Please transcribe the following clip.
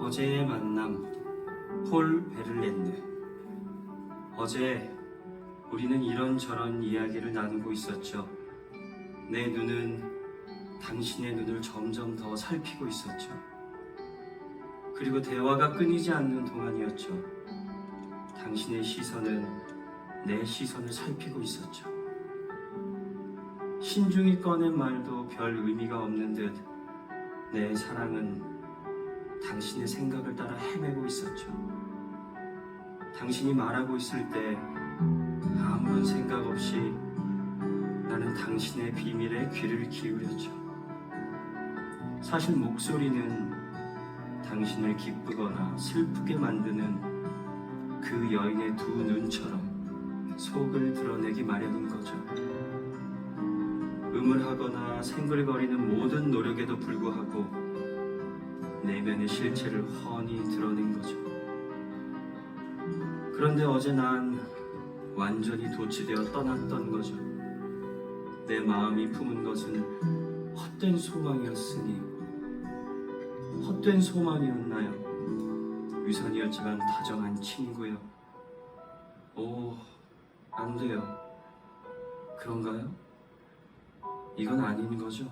어제의 만남 폴 베를렌드 어제 우리는 이런저런 이야기를 나누고 있었죠. 내 눈은 당신의 눈을 점점 더 살피고 있었죠. 그리고 대화가 끊이지 않는 동안이었죠. 당신의 시선은 내 시선을 살피고 있었죠. 신중히 꺼낸 말도 별 의미가 없는 듯 내 사랑은 당신의 생각을 따라 헤매고 있었죠. 당신이 말하고 있을 때 아무런 생각 없이 나는 당신의 비밀에 귀를 기울였죠. 사실 목소리는 당신을 기쁘거나 슬프게 만드는 그 여인의 두 눈처럼 속을 드러내기 마련인 거죠. 음울하거나 생글거리는 모든 노력에도 불구하고 내면의 실체를 훤히 드러낸 거죠. 그런데 어제 난 완전히 도취되어 떠났던 거죠. 내 마음이 품은 것은 헛된 소망이었으니 헛된 소망이었나요? 위선이었지만 다정한 친구요. 오, 안 돼요. 그런가요? 이건 아닌 거죠.